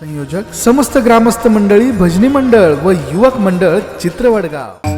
संयोजक समस्त ग्रामस्थ मंडळी भजनी मंडळ व युवक मंडळ चित्रवडगाव.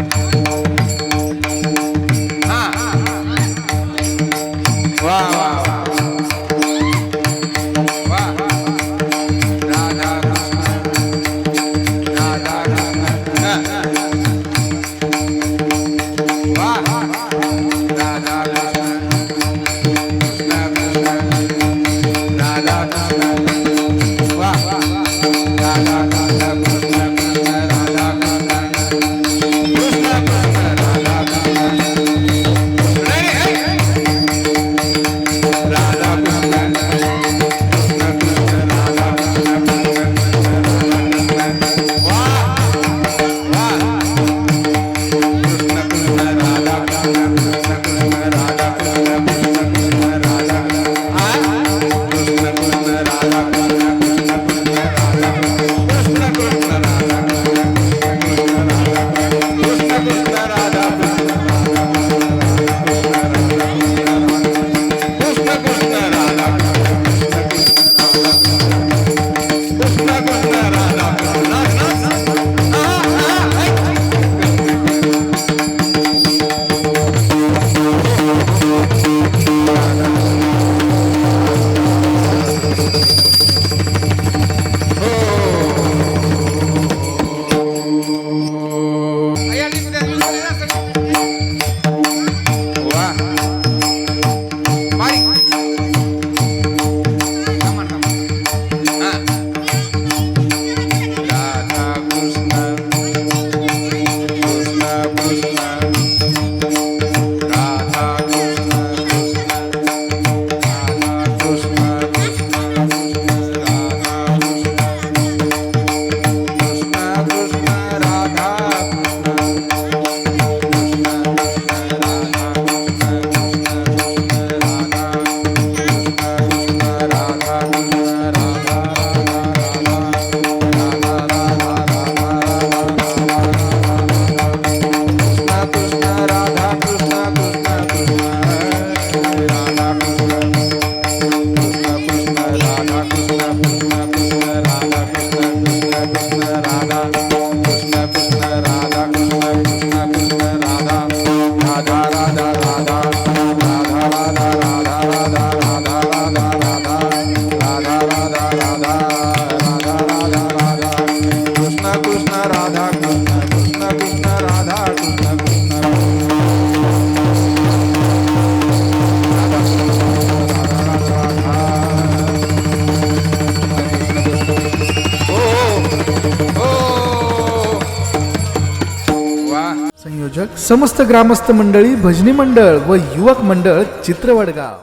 संयोजक समस्त ग्रामस्थ मंडळी भजनी मंडळ व युवक मंडळ चित्रवडगाव.